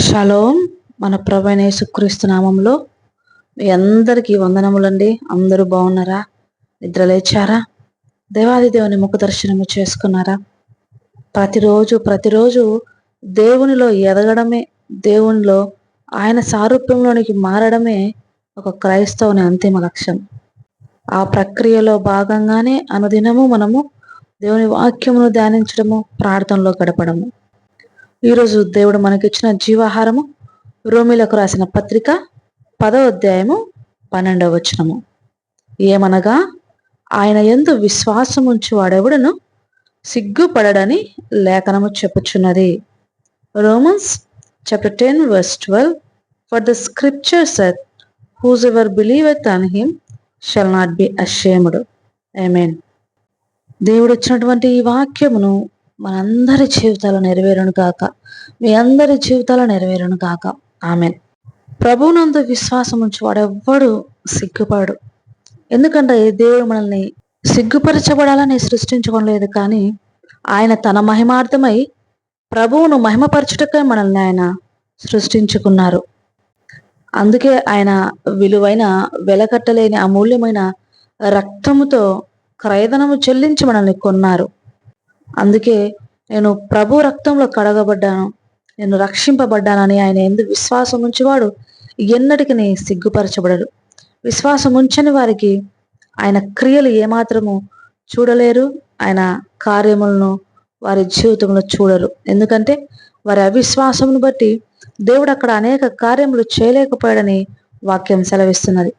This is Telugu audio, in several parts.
షలోం. మన ప్రభైన యేసుక్రీస్తు నామంలో మీ అందరికీ వందనములండి. అందరూ బాగున్నారా? నిద్ర లేచారా? దేవాది దేవుని ముఖ దర్శనము చేసుకున్నారా? ప్రతిరోజు ప్రతిరోజు దేవునిలో ఎదగడమే దేవునిలో ఆయన సారూప్యంలోనికి మారడమే ఒక క్రైస్తవుని అంతిమ లక్ష్యం. ఆ ప్రక్రియలో భాగంగానే అనుదినము మనము దేవుని వాక్యమును ధ్యానించడము ప్రార్థనలో గడపడము. ఈరోజు దేవుడు మనకిచ్చిన జీవాహారము రోమిలకు రాసిన పత్రిక పదవ అధ్యాయము పన్నెండవ వచనము. ఏమనగా ఆయన ఎందు విశ్వాసం ఉంచి వాడెవడను? సిగ్గుపడడని లేఖనము చెప్పుచున్నది. Romans chapter ten verse twelve for the scripture set whosoever believeth on him shall not be ashamed I mean దేవుడు ఇచ్చినటువంటి ఈ వాక్యమును మనందరి జీవితాలు నెరవేరును కాక మీ అందరి జీవితాలు నెరవేరును కాక ఆమెన్. ప్రభువునందు విశ్వాసం ఉంచి వాడెవ్వడు సిగ్గుపడు ఎందుకంటే దేవుడు మనల్ని సిగ్గుపరచబడాలని సృష్టించడం లేదు కానీ ఆయన తన మహిమార్థమై ప్రభువును మహిమపరచుటకై మనల్ని ఆయన సృష్టించుకున్నారు. అందుకే ఆయన విలువైన వెలకట్టలేని అమూల్యమైన రక్తముతో క్రయదనము చెల్లించి మనల్ని కొన్నారు. అందుకే నేను ప్రభు రక్తంలో కడగబడ్డాను. నేను రక్షింపబడ్డానని ఆయన ఎందు విశ్వాసం ఉంచేవాడు ఎన్నటికి సిగ్గుపరచబడడు. విశ్వాసం ఉంచని వారికి ఆయన క్రియలు ఏమాత్రము చూడలేరు. ఆయన కార్యములను వారి జీవితంలో చూడరు. ఎందుకంటే వారి అవిశ్వాసమును బట్టి దేవుడు అక్కడ అనేక కార్యములు చేయలేకపోయాడని వాక్యం సెలవిస్తున్నది.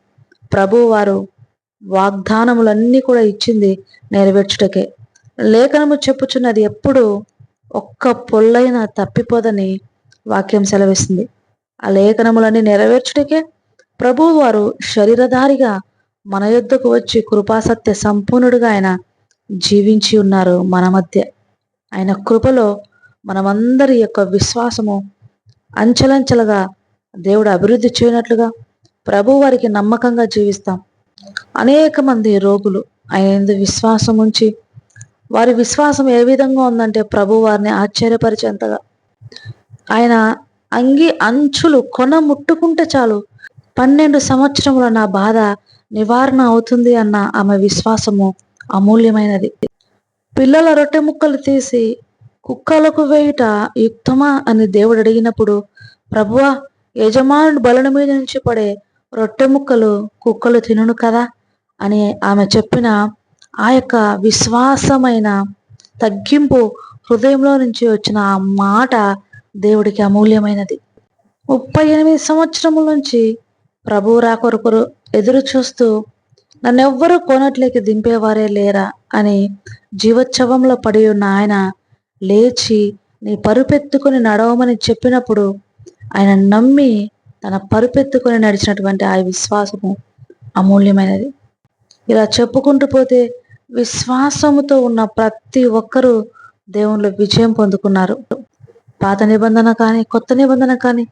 ప్రభు వారు వాగ్దానములన్నీ కూడా ఇచ్చింది నెరవేర్చుటకే. లేఖనము చెప్పుచున్నది ఎప్పుడు ఒక్క పొల్లైన తప్పిపోదని వాక్యం సెలవిస్తుంది. ఆ లేఖనములన్నీ నెరవేర్చుటకే ప్రభువు వారు శరీరధారిగా మన యుద్ధకు వచ్చి కృపాసత్య సంపూర్ణుడుగా ఆయన జీవించి ఉన్నారు మన మధ్య. ఆయన కృపలో మనమందరి యొక్క విశ్వాసము అంచెలంచెలుగా దేవుడు అభివృద్ధి చేయనట్లుగా ప్రభు వారికి నమ్మకంగా జీవిస్తాం. అనేక మంది రోగులు ఆయన విశ్వాసం ఉంచి వారి విశ్వాసం ఏ విధంగా ఉందంటే ప్రభు వారిని ఆశ్చర్యపరిచేంతగా. ఆయన అంగి అంచులు కొన ముట్టుకుంటే చాలు. పన్నెండు సంవత్సరముల నా బాధ నివారణ అవుతుంది అన్న ఆమె విశ్వాసము అమూల్యమైనది. పిల్లల రొట్టె ముక్కలు తీసి కుక్కలకు వేయుట యుక్తమా అని దేవుడు అడిగినప్పుడు ప్రభువా యజమానుడు బలన మీద నుంచి పడే రొట్టె ముక్కలు కుక్కలు తినును కదా అని ఆమె చెప్పిన ఆ యొక్క విశ్వాసమైన తగ్గింపు హృదయంలో నుంచి వచ్చిన ఆ మాట దేవుడికి అమూల్యమైనది. ముప్పై ఎనిమిది సంవత్సరముల నుంచి ప్రభు రాకొరకొరు ఎదురు చూస్తూ నన్నెవ్వరూ కోనట్లేకి దింపేవారే లేరా అని జీవోత్సవంలో పడి ఉన్న ఆయన లేచి నీ పరుపెత్తుకుని నడవమని చెప్పినప్పుడు ఆయన నమ్మి తన పరుపెత్తుకుని నడిచినటువంటి ఆ విశ్వాసము అమూల్యమైనది. ఇలా చెప్పుకుంటూ పోతే విశ్వాసముతో ఉన్న ప్రతి ఒక్కరూ దేవుళ్ళు విజయం పొందుకున్నారు. పాత నిబంధన కానీ కొత్త నిబంధన కానీ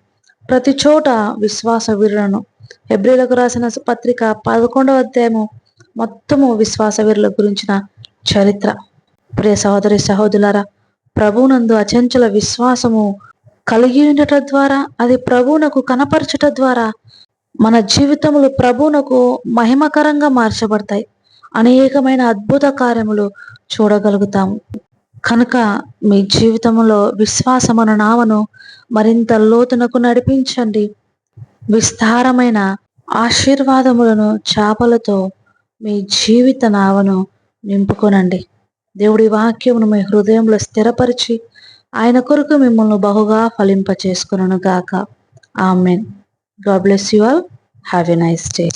ప్రతి చోట విశ్వాస వీరులను ఎబ్రిలకు రాసిన పత్రిక పదకొండవ అధ్యాయము మొత్తము విశ్వాస వీరుల గురించిన చరిత్ర. ప్రియ సహోదరి సహోదరులారా ప్రభువునందు అచంచల విశ్వాసము కలిగి ఉండట ద్వారా అది ప్రభువునకు కనపరచట ద్వారా మన జీవితములు ప్రభువునకు మహిమకరంగా మార్చబడతాయి. అనేకమైన అద్భుత కార్యములు చూడగలుగుతాము కనుక మీ జీవితంలో విశ్వాసమున నావను మరింత లోతునకు నడిపించండి. విస్తారమైన ఆశీర్వాదములను చేపలతో మీ జీవిత నావను నింపుకొనండి. దేవుడి వాక్యమును మీ హృదయంలో స్థిరపరిచి ఆయన కొరకు మిమ్మల్ని బహుగా ఫలింప చేసుకును గాక amen. God bless you all. Have a nice day.